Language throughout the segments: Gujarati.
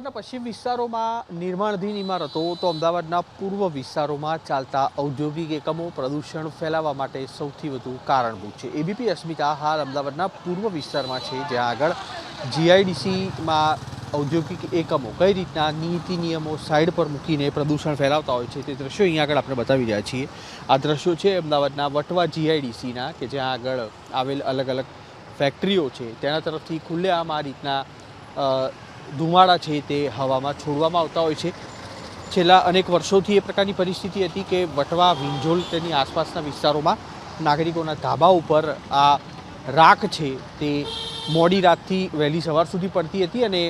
અમદાવાદના પશ્ચિમ વિસ્તારોમાં નિર્માણાધીન ઇમારતો તો અમદાવાદના પૂર્વ વિસ્તારોમાં ચાલતા ઔદ્યોગિક એકમો પ્રદૂષણ ફેલાવવા માટે સૌથી વધુ કારણભૂત છે. એબીપી અસ્મિતા હાલ અમદાવાદના પૂર્વ વિસ્તારમાં છે, જ્યાં આગળ જીઆઈડીસીમાં ઔદ્યોગિક એકમો કઈ રીતના નીતિ નિયમો સાઈડ પર મૂકીને પ્રદૂષણ ફેલાવતા હોય છે તે દ્રશ્યો અહીંયા આગળ આપણે બતાવી રહ્યા છીએ. આ દ્રશ્યો છે અમદાવાદના વટવા જીઆઈડીસીના કે જ્યાં આગળ આવેલ અલગ અલગ ફેક્ટરીઓ છે, તેના તરફથી ખુલ્લેઆમ આ રીતના ધુમાડા છે તે હવામાં છોડવામાં આવતા હોય છે. છેલ્લા અનેક વર્ષોથી એ પ્રકારની પરિસ્થિતિ હતી કે વટવા વિંજોલ તેની આસપાસના વિસ્તારોમાં નાગરિકોના ધાબા ઉપર આ રાખ છે તે મોડી રાતથી વહેલી સવાર સુધી પડતી હતી અને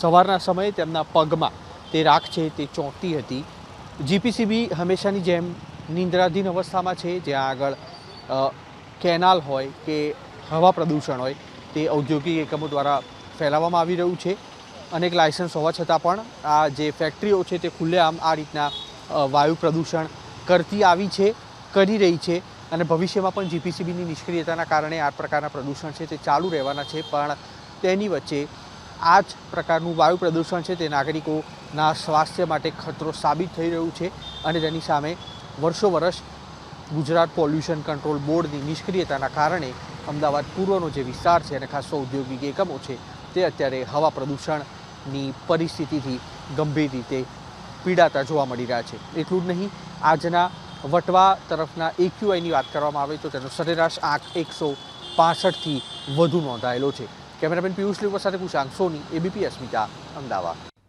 સવારના સમયે તેમના પગમાં તે રાખ છે તે ચોંટતી હતી. જીપીસીબી હંમેશાની જેમ નિંદ્રાધીન અવસ્થામાં છે, જ્યાં આગળ કેનાલ હોય કે હવા પ્રદૂષણ હોય તે ઔદ્યોગિક એકમો દ્વારા ફેલાવવામાં આવી રહ્યું છે. અનેક લાયસન્સ હોવા છતાં પણ આ જે ફેક્ટરીઓ છે તે ખુલ્લેઆમ આ રીતના વાયુ પ્રદૂષણ કરતી આવી છે, કરી રહી છે અને ભવિષ્યમાં પણ જીપીસીબીની નિષ્ક્રિયતાના કારણે આ પ્રકારના પ્રદૂષણ છે તે ચાલુ રહેવાના છે, પણ તેની વચ્ચે આ જ પ્રકારનું વાયુ પ્રદૂષણ છે તે નાગરિકોના સ્વાસ્થ્ય માટે ખતરો સાબિત થઈ રહ્યું છે અને તેની સામે વર્ષો વર્ષ ગુજરાત પોલ્યુશન કંટ્રોલ બોર્ડની નિષ્ક્રિયતાના કારણે અમદાવાદ પૂર્વનો જે વિસ્તાર છે અને ખાસ ઔદ્યોગિક એકમો છે તે અત્યારે હવા પ્રદૂષણની પરિસ્થિતિથી ગંભીર રીતે પીડાતા જોવા મળી રહ્યા છે. એટલું જ નહીં, આજના વટવા તરફના એક્યુઆઈની વાત કરવામાં આવે તો તેનો સરેરાશ આંક એકસો પાસઠથી વધુ નોંધાયેલો છે. કેમેરામેન પિયુષ લીવર સાથે કુશાંક સોની એબીપી અસ્મિતા અમદાવાદ.